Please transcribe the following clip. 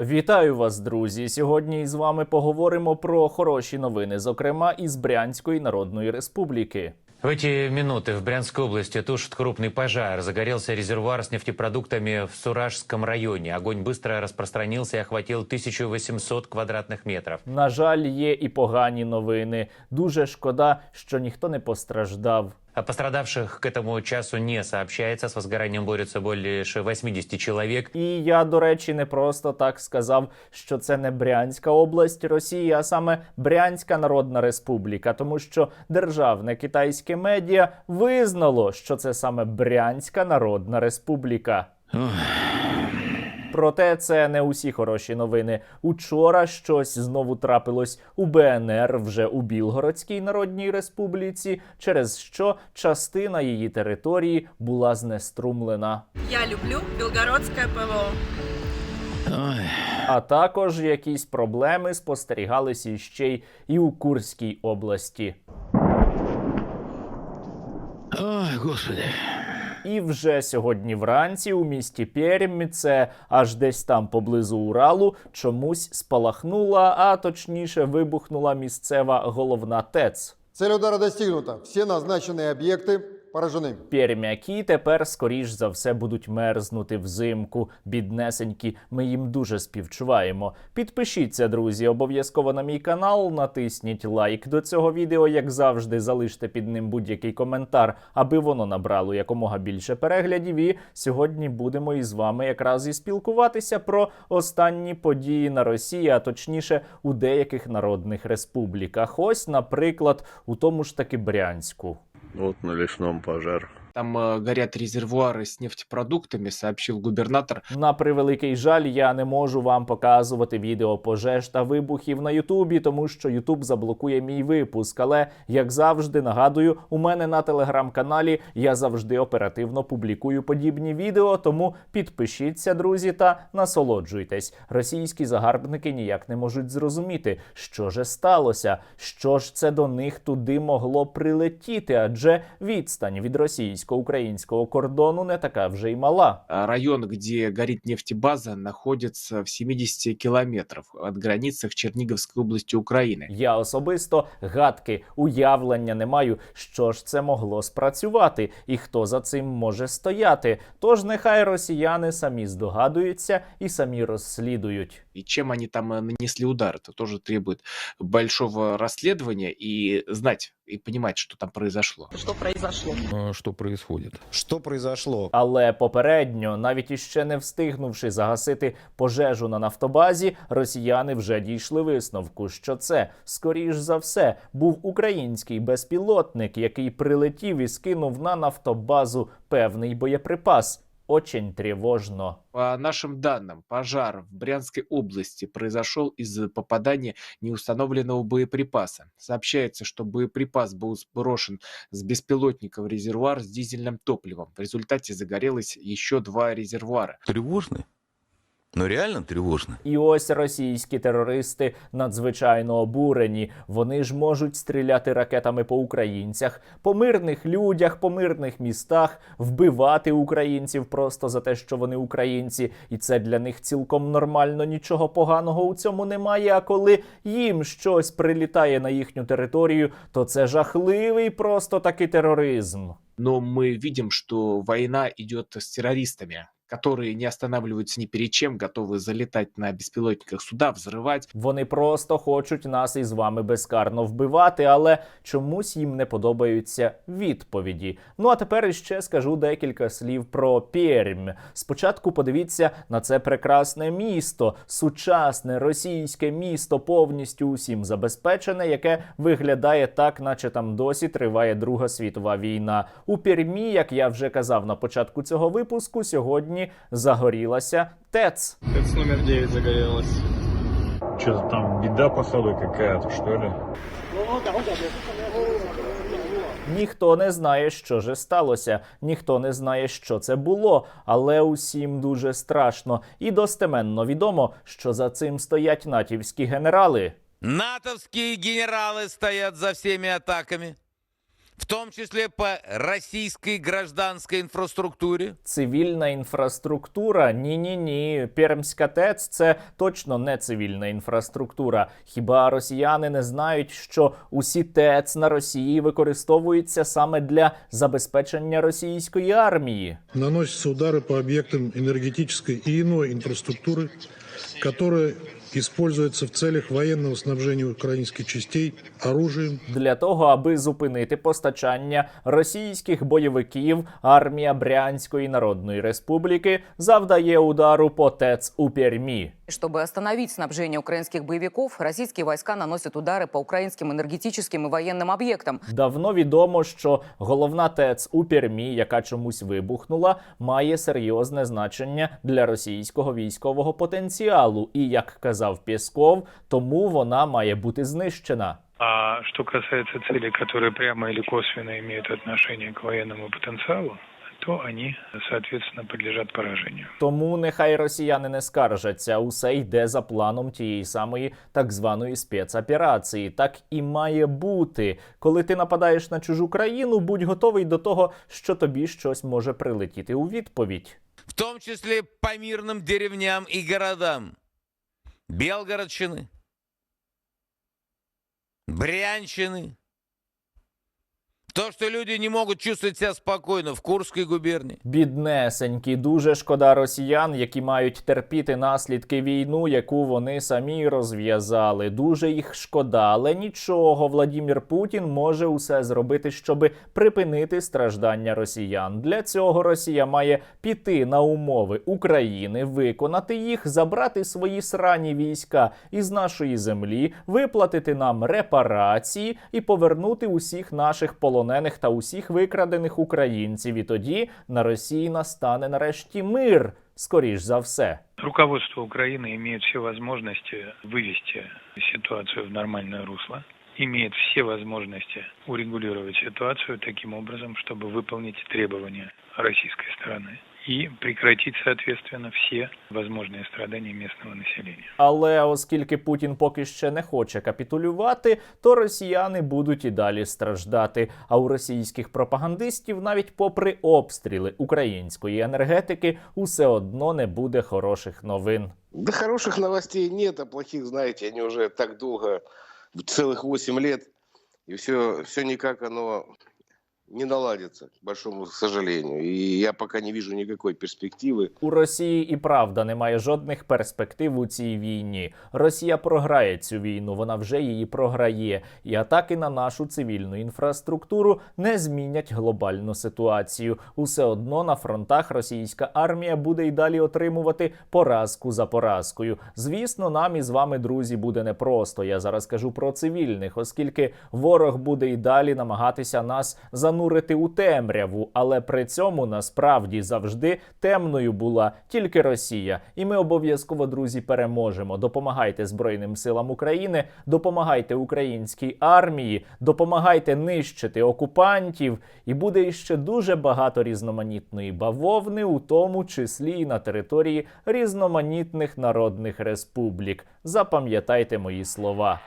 Вітаю вас, друзі! Сьогодні з вами поговоримо про хороші новини, зокрема із Брянської Народної Республіки. В эти минуты в Брянской области тушит крупный пожар. Загорелся резервуар с нефтепродуктами в Суражском районе. Огонь быстро распространился и охватил 1800 квадратных метров. На жаль, є і погані новини. Дуже шкода, що ніхто не постраждав. О пострадавших к этому часу не сообщается. С возгоранием борются більше 80 чоловік. І я, до речі, не просто так сказав, що це не Брянська область Росії, а саме Брянська Народна Республіка, тому що державне китайське медіа визнало, що це саме Брянська Народна Республіка. Проте це не усі хороші новини. Учора щось знову трапилось у БНР вже у Білгородській Народній Республіці, через що частина її території була знеструмлена. Я люблю белгородское ПВО. А також якісь проблеми спостерігалися ще й і у Курській області. Ой, господи. І вже сьогодні вранці у місті Пермь, це аж десь там поблизу Уралу, чомусь спалахнула, а точніше вибухнула місцева головна ТЕЦ. Цель удара достигнута. Все назначенные объекты поражены. Пермяки тепер, скоріш за все, будуть мерзнути взимку. Біднесенькі, ми їм дуже співчуваємо. Підпишіться, друзі, обов'язково на мій канал, натисніть лайк до цього відео, як завжди, залиште під ним будь-який коментар, аби воно набрало якомога більше переглядів. І сьогодні будемо із вами якраз і спілкуватися про останні події на Росії, а точніше у деяких народних республіках. Ось, наприклад, у тому ж таки Брянську. Вот на лесном пожар. Там э, горят резервуары с нефтепродуктами, сообщил губернатор. На превеликий жаль, я не можу вам показувати відео пожеж та вибухів на Ютубі, тому що Ютуб заблокує мій випуск. Але як завжди, нагадую, у мене на телеграм-каналі я завжди оперативно публікую подібні відео. Тому підпишіться, друзі, та насолоджуйтесь. Російські загарбники ніяк не можуть зрозуміти, що же сталося, що ж це до них туди могло прилетіти, адже відстань від російсько-українського кордону не така вже й мала. А Район, где горит нефтебаза, находится в 70 километров от границы в Черниговской области Украины. Я особисто гадки уявлення не маю, що ж це могло спрацювати і хто за цим може стояти. Тож нехай росіяни самі здогадуються і самі розслідують. И чем они там э, нанесли удар, это тоже требует большого расследования и знать, и понимать, что там произошло. Что произошло? Что происходит? Что произошло? Але попередньо, навіть іще не встигнувши загасити пожежу на нафтобазі, росіяни вже дійшли висновку, що це, скоріш за все, був український безпілотник, який прилетів і скинув на нафтобазу певний боєприпас. Очень тривожно. По нашим данным, пожар в Брянской области произошел из попадания неустановленного боеприпаса. Сообщается, что боеприпас был сброшен с беспилотника в резервуар с дизельным топливом. В результате загорелось еще два резервуара. Тревожно? Ну реально тревожно. І ось російські терористи надзвичайно обурені. Вони ж можуть стріляти ракетами по українцях, по мирних людях, по мирних містах, вбивати українців просто за те, що вони українці, і це для них цілком нормально. Нічого поганого у цьому немає. А коли їм щось прилітає на їхню територію, то це жахливий просто таки тероризм. Но мы видим, что война идет с террористами, которые не останавливаются ни перед чем, готовы залетать на беспилотниках сюда, взрывать. Вони просто хочуть нас із вами безкарно вбивати, але чомусь їм не подобаються відповіді. Ну а тепер іще скажу декілька слів про Пермь. Спочатку подивіться на це прекрасне місто, сучасне російське місто, повністю усім забезпечене, яке виглядає так, наче там досі триває Друга світова війна. У Пермі, як я вже казав на початку цього випуску, сьогодні загорілася ТЕЦ. ТЭЦ номер 9 загорелась. Что-то там беда, походу, какая-то, что ли? Ніхто не знає, що же сталося, ніхто не знає, що це було, але усім дуже страшно і достеменно відомо, що за цим стоять натівські генерали. Натовские генералы стоят за всеми атаками В том числе по российской гражданской инфраструктуре. Цивільна інфраструктура? Ні, ні, ні. Пермська ТЕЦ це точно не цивільна інфраструктура. Хіба росіяни не знають, що усі ТЕЦ на Росії використовуються саме для забезпечення російської армії? наносятся удары по объектам энергетической и иной инфраструктуры, которые используются в целях военного снабжения украинских частей оружием, Для того, аби зупинити постачання російських бойовиків, армія Брянської Народної Республіки завдає удару по ТЕЦ у Пермі. Чтобы остановить снабжение украинских боевиков, российские войска наносят удары по украинским энергетическим и военным объектам. Давно відомо, що головна ТЕЦ у Пермі, яка чомусь вибухнула, має серйозне значення для російського військового потенціалу. І як казав Пєсков, тому вона має бути знищена. А что касается целей, которые прямо или косвенно имеют отношение к военному потенциалу, то они, соответственно, подлежат поражению. Тому нехай росіяни не скаржаться, усе йде за планом тієї самої так званої спецоперації. Так і має бути. Коли ти нападаєш на чужу країну, будь готовий до того, що тобі щось може прилетіти у відповідь. В том числе по мирным деревням и городам. Белгородщины, Брянщины. То, что люди не могут чувствовать себя спокойно в Курской губернии. Біднесенькі, дуже шкода росіян, які мають терпіти наслідки війну, яку вони самі розв'язали. Дуже їх шкода, але нічого. Владімір Путін може усе зробити, щоби припинити страждання росіян. Для цього Росія має піти на умови України, виконати їх, забрати свої срані війська із нашої землі, виплатити нам репарації і повернути усіх наших полонених та усіх викрадених українців. І тоді на Росії настане нарешті мир, скоріш за все. Руководство Украины имеет все возможности вывести ситуацию в нормальное русло, имеет все возможности урегулировать ситуацию таким образом, чтобы выполнить требования российской стороны и прекратить, соответственно, все возможные страдания местного населения. Але оскільки Путін поки ще не хоче капітулювати, то росіяни будуть і далі страждати. А у російських пропагандистів, навіть попри обстріли української енергетики, усе одно не буде хороших новин. Да хороших новостей нет, а плохих, знаете, они уже так долго, целых 8 лет, и все, все никак оно не наладится, к большому сожалению. И я пока не вижу никакой перспективы. У Росії і правда немає жодних перспектив у цій війні. Росія програє цю війну, вона вже її програє. І атаки на нашу цивільну інфраструктуру не змінять глобальну ситуацію. Усе одно на фронтах російська армія буде й далі отримувати поразку за поразкою. Звісно, нам із вами, друзі, буде непросто. Я зараз кажу про цивільних, оскільки ворог буде і далі намагатися нас занурити у темряву, але при цьому насправді завжди темною була тільки Росія. І ми обов'язково, друзі, переможемо. Допомагайте Збройним силам України, допомагайте українській армії, допомагайте нищити окупантів. І буде іще дуже багато різноманітної бавовни, у тому числі і на території різноманітних народних республік. Запам'ятайте мої слова.